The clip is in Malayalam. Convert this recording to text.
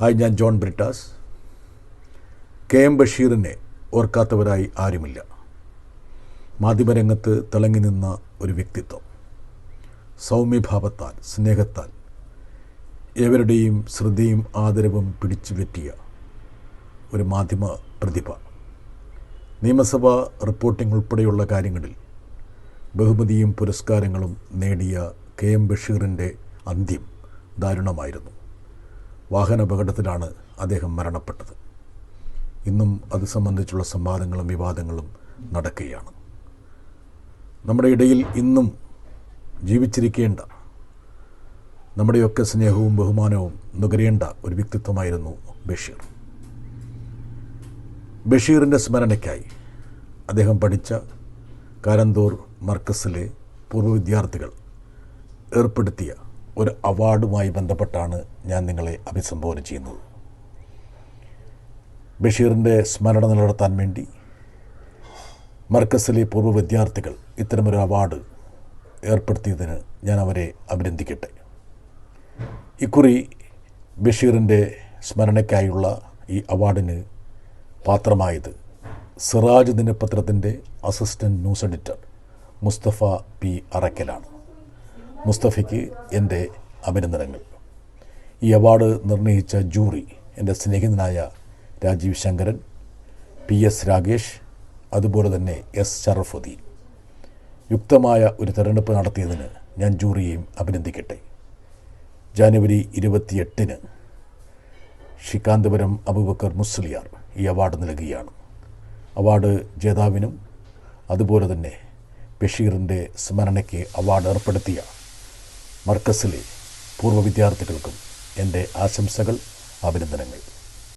ഹായ് ഞാൻ ജോൺ ബ്രിട്ടാസ്. കെ എം ബഷീറിനെ ഓർക്കാത്തവരായി ആരുമില്ല. മാധ്യമരംഗത്ത് തിളങ്ങി നിന്ന ഒരു വ്യക്തിത്വം. സൗമ്യഭാവത്താൽ സ്നേഹത്താൽ ഏവരുടെയും ശ്രദ്ധയും ആദരവും പിടിച്ചു പറ്റിയ ഒരു മാധ്യമ പ്രതിഭ. നിയമസഭാ റിപ്പോർട്ടിംഗ് ഉൾപ്പെടെയുള്ള കാര്യങ്ങളിൽ ബഹുമതിയും പുരസ്കാരങ്ങളും നേടിയ കെ എം ബഷീറിന്റെ അന്ത്യം ദാരുണമായിരുന്നു. വാഹനാപകടത്തിലാണ് അദ്ദേഹം മരണപ്പെട്ടത്. ഇന്നും അത് സംബന്ധിച്ചുള്ള സംവാദങ്ങളും വിവാദങ്ങളും നടക്കുകയാണ്. നമ്മുടെ ഇടയിൽ ഇന്നും ജീവിച്ചിരിക്കേണ്ട നമ്മുടെയൊക്കെ സ്നേഹവും ബഹുമാനവും നുകരേണ്ട ഒരു വ്യക്തിത്വമായിരുന്നു ബഷീർ. ബഷീറിന്റെ സ്മരണയ്ക്കായി അദ്ദേഹം പഠിച്ച കാരന്തൂർ മർക്കസിലെ പൂർവ വിദ്യാർത്ഥികൾ ഏർപ്പെടുത്തിയ ഒരു അവാർഡുമായി ബന്ധപ്പെട്ടാണ് ഞാൻ നിങ്ങളെ അഭിസംബോധന ചെയ്യുന്നത്. ബഷീറിന്റെ സ്മരണ നിലനിർത്താൻ വേണ്ടി മർക്കസിലെ പൂർവ വിദ്യാർത്ഥികൾ ഇത്തരമൊരു അവാർഡ് ഏർപ്പെടുത്തിയതിന് ഞാൻ അവരെ അഭിനന്ദിക്കട്ടെ. ഇക്കുറി ബഷീറിന്റെ സ്മരണയ്ക്കായുള്ള ഈ അവാർഡിന് പാത്രമായത് സിറാജ് ദിനപത്രത്തിന്റെ assistant news editor Mustafa P അറക്കലാണ്. മുസ്തഫയ്ക്ക് എന്റെ അഭിനന്ദനങ്ങൾ. ഈ അവാർഡ് നിർണയിച്ച ജൂറി എന്റെ സ്നേഹിതനായ രാജീവ് ശങ്കരൻ പി എസ് രാകേഷ് അതുപോലെ തന്നെ എസ് ഷറഫുദ്ദീൻ. യുക്തമായ ഒരു തെരഞ്ഞെടുപ്പ് നടത്തിയതിന് ഞാൻ ജൂറിയെയും അഭിനന്ദിക്കട്ടെ. ജാനുവരി ഇരുപത്തിയെട്ടിന് ശ്രീകാന്തപുരം അബുബക്കർ മുസ്ലിയാർ ഈ അവാർഡ് നൽകുകയാണ്. അവാർഡ് ജേതാവിനും അതുപോലെ തന്നെ ബഷീറിന്റെ സ്മരണയ്ക്ക് അവാർഡ് ഏർപ്പെടുത്തിയ മർക്കസിലെ പൂർവ വിദ്യാർത്ഥികൾക്കും എന്റെ ആശംസകൾ അഭിനന്ദനങ്ങൾ.